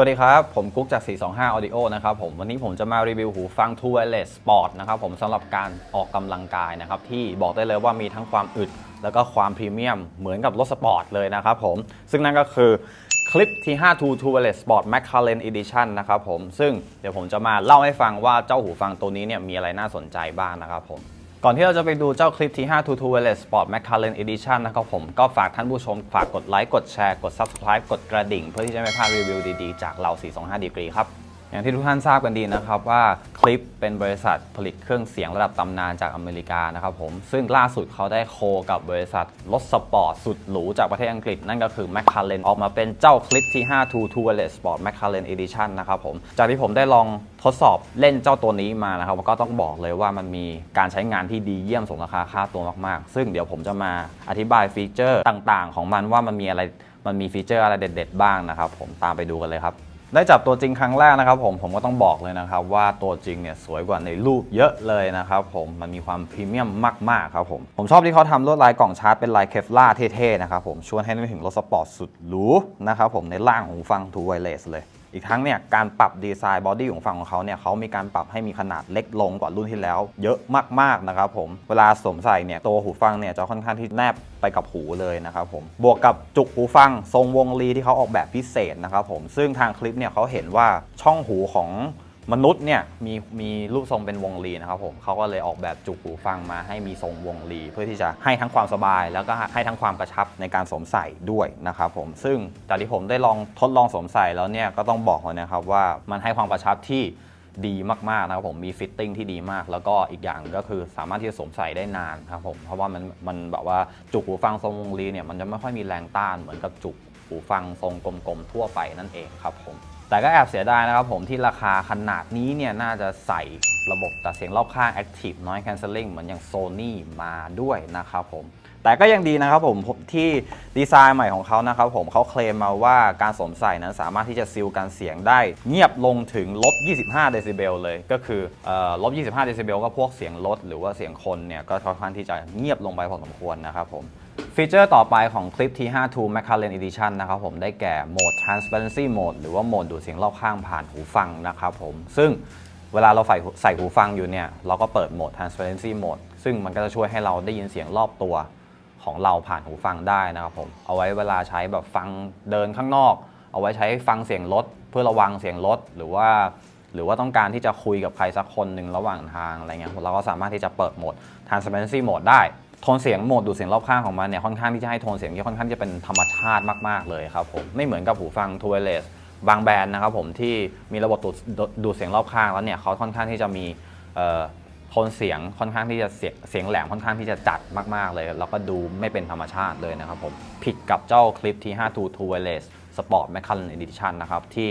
วัสดีครับ ผมกุ๊กจาก 425 Audio นะครับผมวันนี้ผมจะมารีวิวหูฟัง True Wireless Sport นะครับผมสำหรับการออกกำลังกายนะครับที่บอกได้เลยว่ามีทั้งความอึด แล้วก็ความพรีเมียมเหมือนกับรถสปอร์ตเลยนะครับผมซึ่งนั่นก็คือคลิป T52 True Wireless Sport McLaren Edition นะครับผมซึ่งเดี๋ยวผมจะมาเล่าให้ฟังว่าเจ้าหูฟังตัวนี้เนี่ยมีอะไรน่าสนใจบ้างนะครับผม ก่อนที่เราจะไปดูเจ้าคลิปที่5 22 Wireless Sport McLaren Edition นะครับผม ก็ฝากท่านผู้ชมฝากกดไลค์ กดแชร์ กด Subscribe กดกระดิ่ง เพื่อที่จะไม่พลาดรีวิวดีๆ จากเรา 425 ดีกรีครับ อย่างที่ทุกท่านทราบกันดีนะครับว่าคลิปเป็นบริษัทผลิตเครื่องเสียงระดับตำนานจากอเมริกานะครับผมซึ่งล่าสุดเขาได้โคกับบริษัทรถสปอร์ตสุดหรูจากประเทศอังกฤษนั่นก็คือ McLaren ออกมาเป็นเจ้าคลิป T5 True Wireless Sport McLaren Edition นะครับผมจากที่ผมได้ลองทดสอบเล่นเจ้าตัวนี้มานะครับก็ต้องบอกเลยว่ามันมีการใช้งานที่ดีเยี่ยมสมราคาค่าตัวมากๆ ซึ่งเดี๋ยวผมจะมาอธิบายฟีเจอร์ต่างๆ ของมันว่ามันมีอะไรมันมีฟีเจอร์อะไรเด็ด ๆ บ้างนะครับผมตามไปดูกันเลยครับ ได้จับตัวจริงครั้งแรกนะครับผมผมก็ต้องบอกเลยนะครับ ว่าตัวจริงเนี่ยสวยกว่าในรูปเยอะเลยนะครับผมมันมีความพรีเมียมมากๆครับผมผมชอบที่เขาทำลวดลายกล่องชาร์จเป็นลายเคฟล่าเท่ๆนะครับผมชวนให้นึกถึงรถสปอร์ตสุดหรูนะครับผมในร่างหูฟังทูไวเลสเลย อีกทั้งเนี่ยการปรับดีไซน์บอดี้ของฟังของเขาเนี่ยเขามีการปรับให้มีขนาดเล็กลงกว่ารุ่นที่แล้ว เยอะมากๆนะครับผมเวลาสวมใส่เนี่ยตัวหูฟังเนี่ยจะค่อนข้างที่แนบไปกับหูเลยนะครับผมบวกกับจุกหูฟัง ทรงวงลีที่เขาออกแบบพิเศษนะครับผมซึ่งทางคลิปเนี่ยเขาเห็นว่าช่องหูของ มนุษย์เนี่ยมีมีรูปทรงเป็นวงลีนะครับผมเขาก็เลยออกแบบจุกหูฟังมาให้มีทรงวงลีเพื่อที่จะให้ทั้งความสบาย แล้วก็ให้ทั้งความกระชับในการสวมใส่ด้วยนะครับผมซึ่งจากที่ผมได้ลองทดลองสวมใส่แล้วเนี่ยก็ต้องบอกเลยนะครับว่ามันให้ความกระชับที่ดีมากๆนะครับผมมีฟิตติ้งที่ดีมาก แล้วก็อีกอย่างก็คือสามารถที่จะสวมใส่ได้นานครับผมเพราะว่ามันมันแบบว่าจุกหูฟังทรงวงลีเนี่ยมันจะไม่ค่อยมีแรงต้านเหมือนกับจุกหูฟังทรงกลมๆทั่วไปนั่นเองครับผม แต่ก็แอบเสียดายนะครับผมที่ราคาขนาดนี้เนี่ยน่าจะใส่ระบบตัดเสียงรอบข้าง Active Noise Cancelling เหมือนอย่าง Sony มาด้วยนะครับผม แต่ก็ยังดีนะครับผมที่ดีไซน์ใหม่ของเขานะครับผมเขาเคลมมาว่าการสวมใส่นั้นสามารถที่จะซีลการเสียงได้เงียบลงถึงลบ 25 เดซิเบลเลย ก็คือเอ่อลบ 25 เดซิเบลก็พวกเสียงรถหรือว่าเสียงคนเนี่ยก็ค่อนข้างที่จะเงียบลงไปพอสมควรนะครับผม ฟีเจอร์ต่อไปของคลิป T52 McLaren Edition นะครับผมได้แก่โหมด Transparency Mode หรือว่าโหมดดูดเสียงรอบข้างผ่านหูฟังนะครับผม ซึ่งเวลาเราใส่ใส่หูฟังอยู่เนี่ย เราก็เปิดโหมด Transparency Mode ซึ่งมันก็จะช่วยให้เราได้ยินเสียงรอบตัวของเราผ่านหูฟังได้นะครับผม เอาไว้เวลาใช้แบบฟังเดินข้างนอก เอาไว้ใช้ฟังเสียงรถเพื่อระวังเสียงรถหรือว่า หรือว่าต้องการที่จะคุยกับใครสักคนหนึ่งระหว่างทางอะไรเงี้ยเราก็สามารถที่จะเปิดโหมด transparency mode ได้ โทนเสียงโหมดดูดเสียงรอบข้างของมันเนี่ยค่อนข้างที่จะให้โทนเสียงที่ค่อนข้างจะเป็นธรรมชาติมากๆเลยครับผมไม่เหมือนกับหูฟัง t w i r e l e s s บางแบรนด์นะครับผมที่มีระบบดูดดูดเสียงรอบข้างแล้วเนี่ยเขาค่อนข้างที่จะมีโทนเสียงค่อนข้างที่จะเสียงเสียงแหลมค่อนข้างที่จะจัดมากๆเลย แล้วก็ดูไม่เป็นธรรมชาติเลยนะครับผมผิดกับเจ้าคลิปที่5 2 t w i r e l e s s Sport McLaren Edition นะครับที่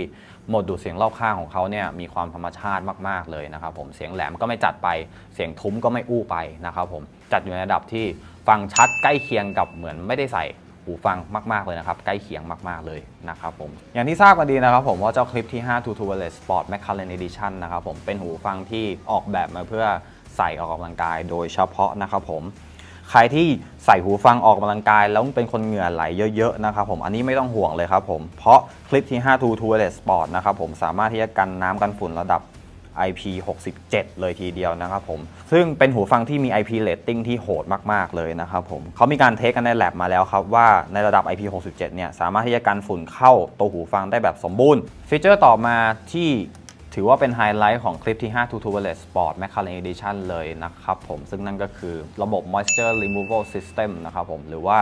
โหมดดูดเสียงรอบข้างของเขาเนี่ยมีความธรรมชาติมาก ๆ เลยนะครับผมเสียงแหลมก็ไม่จัดไปเสียงทุ้มก็ไม่อู้ไปนะครับผมจัดอยู่ในระดับที่ฟังชัดใกล้เคียงกับเหมือนไม่ได้ใส่หูฟังมาก ๆ เลยนะครับ ใกล้เคียงมาก ๆ เลยนะครับผม อย่างที่ทราบกันดีนะครับผมว่าเจ้าคลิปที่5 2 2 Wireless Sport McLaren Edition นะครับผมเป็นหูฟังที่ออกแบบมาเพื่อใส่ออกกำลังกายโดยเฉพาะนะครับผม ใครที่ใส่หูฟังออกกำลังกาย แล้วเป็นคนเหงื่อไหลเยอะๆนะครับผมอันนี้ไม่ต้องห่วงเลยครับผม เพราะคลิปที่5 2 2 Wireless Sport นะครับผมสามารถที่จะกันน้ำกันฝุ่นระดับ IP67 เลยทีเดียวนะครับผม ซึ่งเป็นหูฟังที่มี IP rating ที่โหดมาก ๆ เลยนะครับผมเขามีการเทสกันใน lab มาแล้วครับ ว่าในระดับ IP67 เนี่ย สามารถที่จะกันฝุ่นเข้าตัวหูฟังได้แบบสมบูรณ์ ฟีเจอร์ต่อมาที่ ถือว่าเป็นไฮไลท์ของคลิปที่5 2 2 Wireless Sport McLaren Edition เลยนะครับผม ซึ่งนั่นก็คือระบบ Moisture Removal System นะครับผม หรือว่า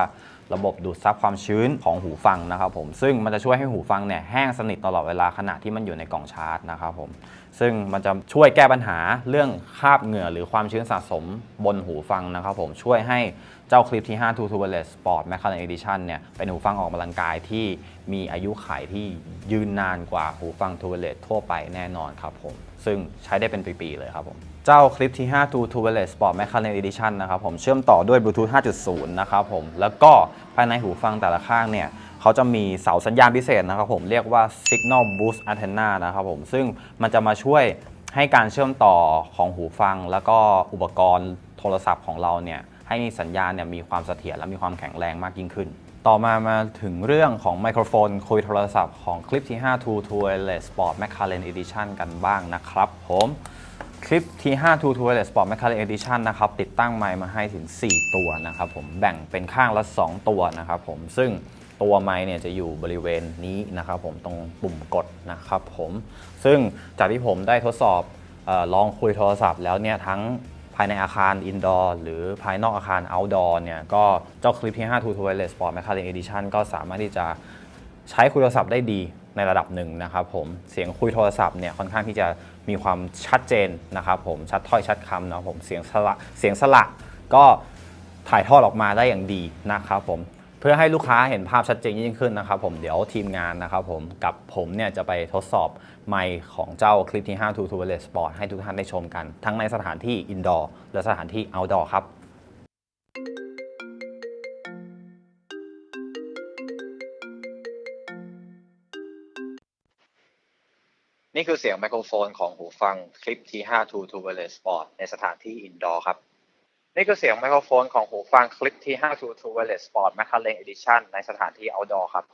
ระบบดูดซับความชื้นของหูฟังนะครับผม ซึ่งมันจะช่วยให้หูฟังเนี่ยแห้งสนิทตลอดเวลาขณะที่มันอยู่ในกล่องชาร์จนะครับผม ซึ่งมันจะช่วยแก้ปัญหาเรื่องคราบเหงื่อหรือความชื้นสะสมบนหูฟังนะครับผมช่วยให้เจ้าคลิปที่5 2 2 Wireless Sport McLaren Edition เนี่ยเป็นหูฟังออกกำลังกายที่มีอายุขัยที่ยืนนานกว่าหูฟัง t w i r e l e s s ทั่วไปแน่นอนครับผม ซึ่งใช้ได้เป็นปี ๆ เลยครับผมเจ้าคลิปที่5 2 2 Wireless Sport McLaren Edition นะครับผมเชื่อมต่อด้วย Bluetooth 5.0 นะครับผม แล้วก็ภายในหูฟังแต่ละข้างเนี่ย เขาจะมีเสาสัญญาณพิเศษนะครับผมเรียกว่า Signal Boost Antenna นะครับผมซึ่งมันจะมาช่วยให้การเชื่อมต่อของหูฟัง แล้วก็อุปกรณ์โทรศัพท์ของเราเนี่ยให้สัญญาณเนี่ยมีความเสถียรและมีความแข็งแรงมากยิ่งขึ้น ต่อมามาถึงเรื่องของไมโครโฟน คุยโทรศัพท์ของคลิปที่5 True to Wireless Sport McLaren Edition กันบ้างนะครับผมคลิป T5 True to Wireless Sport McLaren Edition นะครับติดตั้งไมค์มาให้ถึง 4 ตัวนะครับผมแบ่งเป็นข้างละ 2 ตัวนะครับผมซึ่ง ตัวไมค์เนี่ยจะอยู่บริเวณนี้นะครับผมตรงปุ่มกดนะครับผมซึ่งจากที่ผมได้ทดสอบออลองคุยโทรศัพท์แล้วเนี่ยทั้งภายในอาคารอินดอร์หรือภายนอกอาคารเอาท์ดอร์เนี่ยก็เจ้าคลิป T5 True Wireless Sport McLaren Edition ก็สามารถที่จะใช้คุยโทรศัพท์ได้ดีในระดับหนึ่งนะครับผมเสียงคุยโทรศัพท์เนี่ยค่อนข้างที่จะมีความชัดเจนนะครับผมชัดถ้อยชัดคำนะผมเสียงสละเสียงสละก็ถ่ายทอดออกมาได้อย่างดีนะครับผม พื่อให้ลูกค้าเห็นภาพชัดเจนยิ่งขึ้นนะครับผมเดี๋ยวทีมงานนะครับผมกับผมเนี่ยจะไปทดสอบไมค์ของเจ้าคลิปที่5 True to Wireless Sport ให้ทุกท่านได้ชมกัน ทั้งในสถานที่อินดอร์และสถานที่เอาท์ดอร์ครับนี่คือเสียงไมโครโฟนของหูฟังคลิป T5 True to Wireless Sport ในสถานที่อินดอร์ครับ นี่คือเสียงไมโครโฟนของหูฟังคลิป T5 True to Wireless Sport McLaren Edition ในสถานที่ outdoor ครับ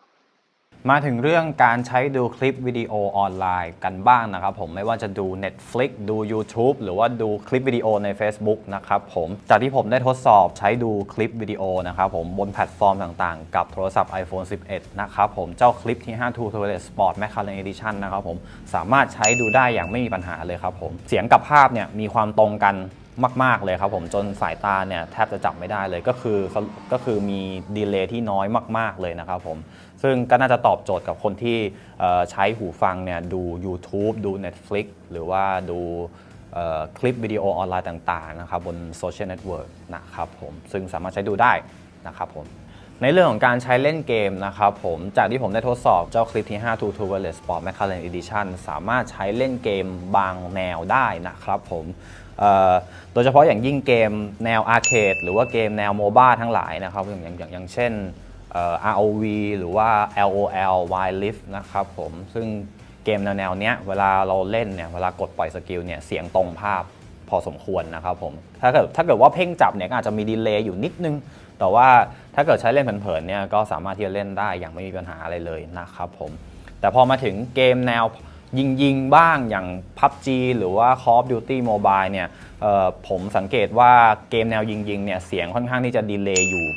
มาถึงเรื่องการใช้ดูคลิปวิดีโอออนไลน์กันบ้างนะครับผมไม่ว่าจะดู Netflix ดู YouTube หรือว่าดูคลิปวิดีโอใน Facebook นะครับผมจากที่ผมได้ทดสอบใช้ดูคลิปวิดีโอนะครับผมบนแพลตฟอร์มต่างๆ กับโทรศัพท์ iPhone 11 นะครับผมเจ้าคลิปที่5 True to Wireless Sport McLaren Edition นะครับผมสามารถใช้ดูได้อย่างไม่มีปัญหาเลยครับผมเสียงกับภาพเนี่ยมีความตรงกัน มาก ๆ เลยครับผมจนสายตาเนี่ยแทบจะจับไม่ได้เลยก็คือก็คือมีดีเลย์ที่น้อยมาก ๆ เลยนะครับผมซึ่งก็น่าจะตอบโจทย์กับคนที่ใช้หูฟังเนี่ยดู YouTube ดู Netflix หรือว่าดูคลิปวิดีโอออนไลน์ต่าง ๆ นะครับบนโซเชียลเน็ตเวิร์กนะครับผมซึ่งสามารถใช้ดูได้นะครับผมในเรื่องของการใช้เล่นเกมนะครับผมจากที่ผมได้ทดสอบเจ้าคลิปที่5 True to Wireless Sport McLaren Edition สามารถใช้เล่นเกมบางแนวได้นะครับผม โดยเฉพาะอย่างยิ่งเกมแนวอาร์เคดหรือว่าเกมแนวโมบ้าทั้งหลายนะครับอย่างอย่างอย่างอย่างเช่น ROV หรือว่า LOL Wild Rift นะครับผมซึ่งเกมแนวแนวเนี้ยเวลาเราเล่นเนี่ยเวลากดปล่อยสกิลเนี่ยเสียงตรงภาพพอสมควรนะครับผมถ้าเกิดถ้าเกิดว่าเพ่งจับเนี่ยก็อาจจะมีดีเลย์อยู่นิดนึง แต่ว่าถ้าเกิดใช้เล่นเผินๆเนี่ยก็สามารถที่จะเล่นได้อย่างไม่มีปัญหาอะไรเลยนะครับผมแต่พอมาถึงเกมแนว ยิงยิงบ้างอย่าง PUBG หรือว่า Call of Duty Mobile เนี่ยผมสังเกตว่าเกมแนวยิงยิงเนี่ยเสียงค่อนข้างที่จะดีเลย์อยู่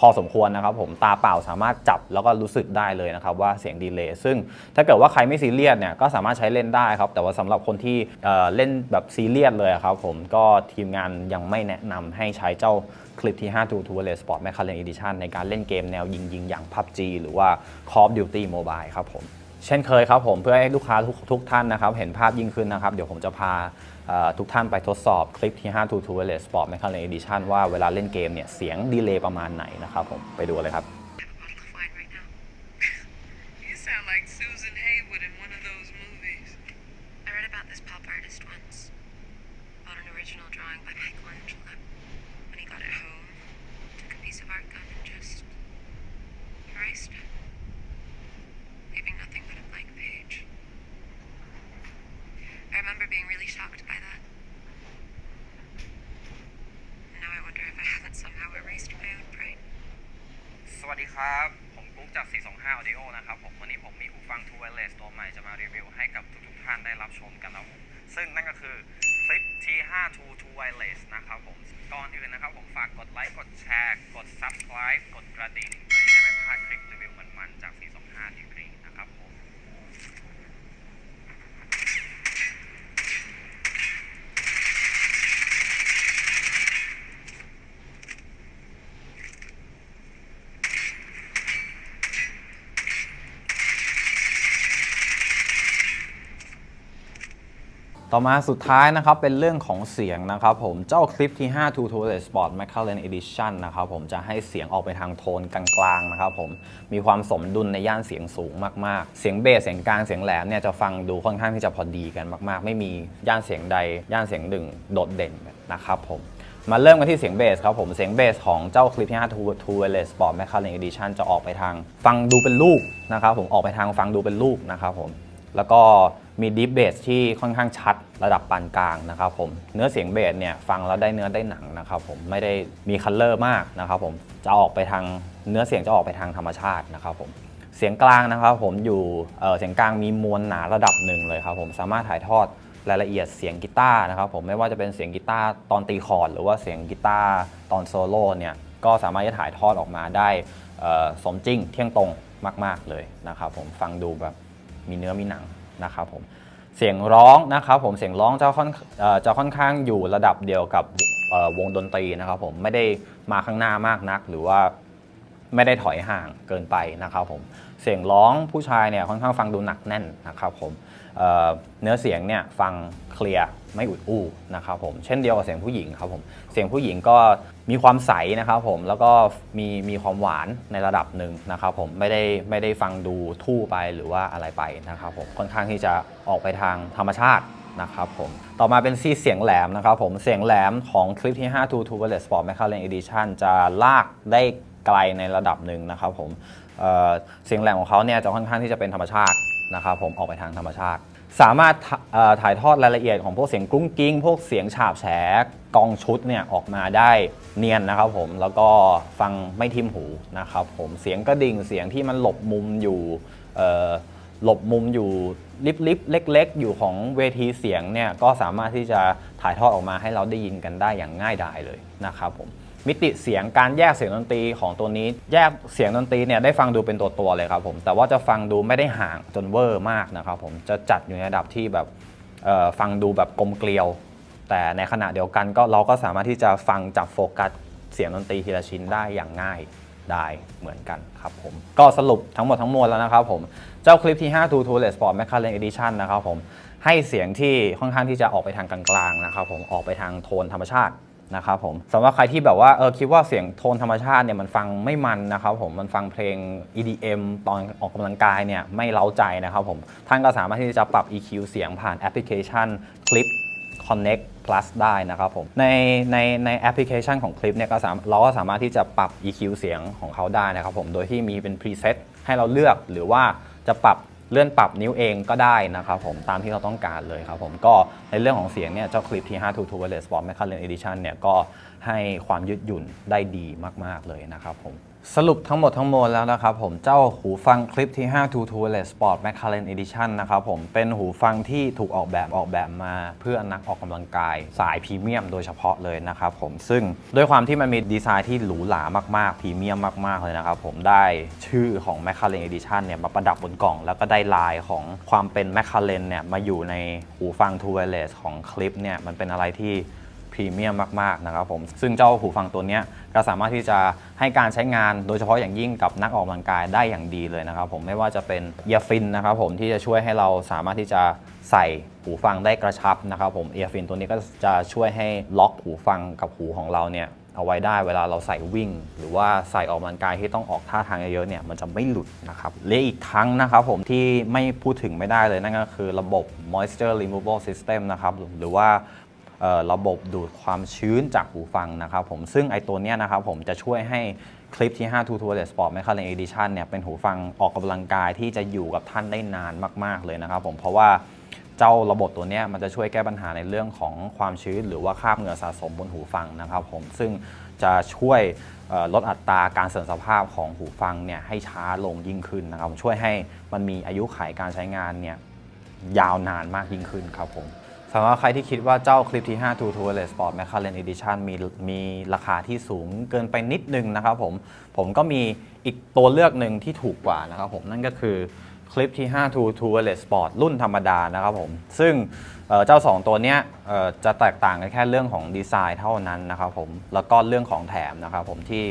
พอสมควรนะครับผมตาเปล่าสามารถจับแล้วก็รู้สึกได้เลยนะครับว่าเสียงดีเลย์ซึ่งถ้าเกิดว่าใครไม่ซีเรียสเนี่ยก็สามารถใช้เล่นได้ครับ แต่ว่าสำหรับคนที่เเล่นแบบซีเรียสเลยครับผมก็ทีมงานยังไม่แนะนำให้ใช้เจ้าคลิปที่5 t o to l e Sport McLaren Edition ในการเล่นเกมแนวยิงยิงๆ อย่าง PUBG หรือว่า Call of Duty Mobile ครับผม เช่นเคยครับผมเพื่อให้ลูกค้าทุกทุกท่านนะครับเห็นภาพยิ่งขึ้นนะครับ เดี๋ยวผมจะพาทุกท่านไปทดสอบคลิปที่5 True to Wireless Sport McLaren Edition ว่าเวลาเล่นเกมเนี่ยเสียงดีเลย์ประมาณไหนนะครับผมไปดูเลยครับ ดีครับ ผมกุ๊กจาก 425 Audio นะครับผม วันนี้ผมมีหูฟัง True Wireless ตัวใหม่จะมารีวิวให้กับทุกๆท่านได้รับชมกันนะครับผมซึ่งนั่นก็คือคลิป T5 True True Wireless นะครับผม ก่อนอื่นนะครับผมฝากกดไลค์ กดแชร์ กด Subscribe กดกระดิ่ง เพื่อที่จะไม่พลาดคลิปรีวิวมันๆจาก 425 Audio นะครับผม ต่อมาสุดท้ายนะครับ เป็นเรื่องของเสียงนะครับผมเจ้าคลิปที่5 t o to l e t Sport McLaren Edition นะครับผมจะให้เสียงออกไปทางโทนกลางๆนะครับผมมีความสมดุลในย่านเสียงสูงมากๆ เสียงเบสเสียงกลางเสียงแหลมเนี่ยจะฟังดูค่อนข้างที่จะพอดีกันมาก ๆ ไม่มีย่านเสียงใด ย่านเสียงหนึ่งโดดเด่นนะครับผมมาเริ่มกันที่เสียงเบสครับผมเสียงเบสของเจ้าคลิปที่5 t o t o l e t Sport McLaren Edition จะออกไปทางฟังดูเป็นลูกนะครับผมออกไปทางฟังดูเป็นลูกนะครับผมแล้วก็ มีดีเบสที่ค่อนข้างชัดระดับปานกลางนะครับผมเนื้อเสียงเบสเนี่ยฟังแล้วได้เนื้อได้หนังนะครับผมไม่ได้มีคัลเลอร์มากนะครับผมจะออกไปทางเนื้อเสียงจะออกไปทางธรรมชาตินะครับผมเสียงกลางนะครับผมอยู่เเสียงกลางมีมวลหนาระดับหนึ่งเลยครับผมสามารถถ่ายทอดรายละเอียดเสียงกีตาร์นะครับผมไม่ว่าจะเป็นเสียงกีตาร์ตอนตีคอร์ดหรือว่าเสียงกีตาร์ตอนโซโล่เนี่ยก็สามารถจะถ่ายทอดออกมาได้สมจริงเที่ยงตรงมาก ๆเลยนะครับผมฟังดูแบบมีเนื้อมีหนัง นะครับผมเสียงร้องนะครับผมเสียงร้องจะค่อนจะค่อนข้างอยู่ระดับเดียวกับวงดนตรีนะครับผมไม่ได้มาข้างหน้ามากนัก หรือว่าไม่ได้ถอยห่างเกินไปนะครับผม เสียงร้องผู้ชายเนี่ยค่อนข้างฟังดูหนักแน่นนะครับผมเเนื้อเสียงเนี่ยฟังเคลียร์ไม่อุดอู้นะครับผมเช่นเดียวกับเสียงผู้หญิงครับผมเสียงผู้หญิงก็มีความใสนะครับผมแล้วก็มีมีความหวานในระดับหนึ่งนะครับผมไม่ได้ไม่ได้ฟังดูทู่ไปหรือว่าอะไรไปนะครับผมค่อนข้างที่จะออกไปทางธรรมชาตินะครับผมต่อมาเป็นซีเสียงแหลมนะครับผมเสียงแหลมของคลิปที่5 2 2 Wireless Sport McLaren Edition จะลากได้ไกลในระดับหนึ่งนะครับผม เสียงแหลมของเขาเนี่ยจะค่อนข้างที่จะเป็นธรรมชาตินะครับผมออกไปทางธรรมชาติ สามารถถ่าเอ่อถ่ายทอดรายละเอียดของพวกเสียงกรุ้งกิ้ง พวกเสียงฉาบแฉกองชุดเนี่ยออกมาได้เนียนนะครับผมแล้วก็ฟังไม่ทิมหูนะครับผมเสียงกระดิ่งเสียงที่มันหลบมุมอยู่หลบมุมอยู่ลิบๆเล็ก ๆ อยู่ของเวทีเสียงเนี่ยก็สามารถที่จะถ่ายทอดออกมาให้เราได้ยินกันได้อย่างง่ายดายเลยนะครับผม มิติเสียงการแยกเสียงดนตรีของตัวนี้ แยกเสียงดนตรีเนี่ยได้ฟังดูเป็นตัวตัวเลยครับผมแต่ว่าจะฟังดูไม่ได้ห่างจนเวอร์มากนะครับผมจะจัดอยู่ในระดับที่แบบฟังดูแบบกลมเกลียว แต่ในขณะเดียวกันก็เราก็สามารถที่จะฟังจับโฟกัสเสียงดนตรีทีละชิ้นได้อย่างง่ายได้เหมือนกันครับผม ก็สรุปทั้งหมดทั้งมวลแล้วนะครับผม เจ้าคลิปที่5 2 2 Let's Sport McLaren Edition นะครับผม ให้เสียงที่ค่อนข้างที่จะออกไปทางกลางๆนะครับผมออกไปทางโทนธรรมชาติ นะครับผมสำหรับใครที่แบบว่าเออคิดว่าเสียงโทนธรรมชาติเนี่ยมันฟังไม่มันนะครับผมมันฟังเพลง EDM ตอนออกกำลังกายเนี่ยไม่เล้าใจนะครับผมท่านก็สามารถที่จะปรับ EQ เสียงผ่านแอปพลิเคชัน Clip Connect Plus ได้นะครับผมในในในแอปพลิเคชันของคลิปเนี่ยก็สามเราก็สามารถที่จะปรับ EQ เสียงของเขาได้นะครับผมโดยที่มีเป็น preset ให้เราเลือกหรือว่าจะปรับ เลื่อนปรับนิ้วเองก็ได้นะครับผมตามที่เราต้องการเลยครับผมก็ในเรื่องของเสียงเนี่ยเจ้าคลิป T522 Wireless Sport McLaren Edition เนี่ยก็ให้ความยืดหยุ่นได้ดีมาก ๆ เลยนะครับผม สรุปทั้งหมดทั้งมวลแล้วนะครับผมเจ้าหูฟังคลิปที่5 2 2 Wireless Sport McLaren Edition นะครับผมเป็นหูฟังที่ถูกออกแบบออกแบบมาเพื่อนักออกกำลังกาย สายพรีเมียมโดยเฉพาะเลยนะครับผมซึ่งด้วยความที่มันมีดีไซน์ที่หรูหรามากๆพรีเมียมมาก ๆ เลยนะครับผมได้ชื่อของ McLaren Edition เนี่ยมาประดับบนกล่อง แล้วก็ได้ลายของความเป็น McLaren เนี่ยมาอยู่ในหูฟัง True Wireless ของคลิปเนี่ยมันเป็นอะไรที่ รีเมียมมากๆนะครับผมซึ่งเจ้าหูฟังตัวนี้ก็สามารถที่จะให้การใช้งานโดยเฉพาะอย่างยิ่งกับนักออกกำลังกายได้อย่างดีเลยนะครับผมไม่ว่าจะเป็นเอียฟินนะครับผมที่จะช่วยให้เราสามารถที่จะใส่หูฟังได้กระชับนะครับผมเอียฟินตัวนี้ก็จะช่วยให้ล็อกหูฟังกับหูของเราเนี่ยเอาไว้ได้เวลาเราใส่วิ่ง หรือว่าใส่ออกกำลังกายที่ต้องออกท่าทางเยอะๆเนี่ยมันจะไม่หลุดนะครับและอีกทั้งนะครับผมที่ไม่พูดถึงไม่ได้เลยนั่นก็คือระบบ moisture removal system นะครับหรือว่า ระบบดูดความชื้นจากหูฟังนะครับผมซึ่งไอตัวเนี้ยนะครับผมจะช่วยให้คลิปที่5 2 2 Wireless Sport McLaren Edition เนี่ยเป็นหูฟังออกกำลังกายที่จะอยู่กับท่านได้นานมาก ๆ เลยนะครับผมเพราะว่าเจ้าระบบตัวเนี้ยมันจะช่วยแก้ปัญหาในเรื่องของความชื้น หรือว่าคราบเหงื่อสะสมบนหูฟังนะครับผมซึ่งจะช่วยลดอัตราการเสื่อมสภาพของหูฟังเนี่ยให้ช้าลงยิ่งขึ้นนะครับช่วยให้มันมีอายุขัยการใช้งานเนี่ยยาวนานมากยิ่งขึ้นครับผม สำหรับใครที่คิดว่าเจ้าคลิปที่5 2 2 Wireless Sport McLaren Edition มีมีราคาที่สูงเกินไปนิดนึงนะครับผม ผมก็มีอีกตัวเลือกหนึ่งที่ถูกกว่านะครับผม นั่นก็คือคลิปที่5 2 2 Wireless Sport รุ่นธรรมดานะครับผม ซึ่งเเจ้า 2 ตัวเนี้ยจะแตกต่างกันแค่เรื่องของดีไซน์เท่านั้นนะครับผม แล้วก็เรื่องของแถมนะครับผมที่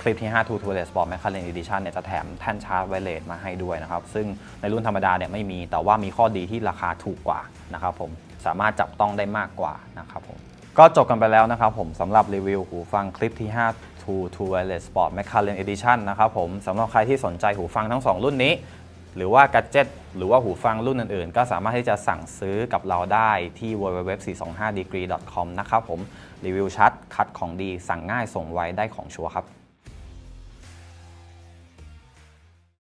คลิปที่5 2 2 Wireless Sport McLaren Edition เนี่ยจะแถมแท่นชาร์จไวเลสมาให้ด้วยนะครับ ซึ่งในรุ่นธรรมดาเนี่ยไม่มีแต่ว่ามีข้อดีที่ราคาถูกกว่านะครับผมสามารถจับต้องได้มากกว่านะครับผมก็จบกันไปแล้วนะครับผมสำหรับรีวิวหูฟังคลิปที่5 2 2 Wireless Sport McLaren Edition นะครับผมสำหรับใครที่สนใจหูฟังทั้ง 2 รุ่นนี้ หรือว่ากัจเจตหรือว่าหูฟังรุ่นอื่นๆ ก็สามารถที่จะสั่งซื้อกับเราได้ที่ www.425degree.com นะครับผมรีวิวชัด คัดของดีสั่งง่ายส่งไวได้ของชัวร์ครับ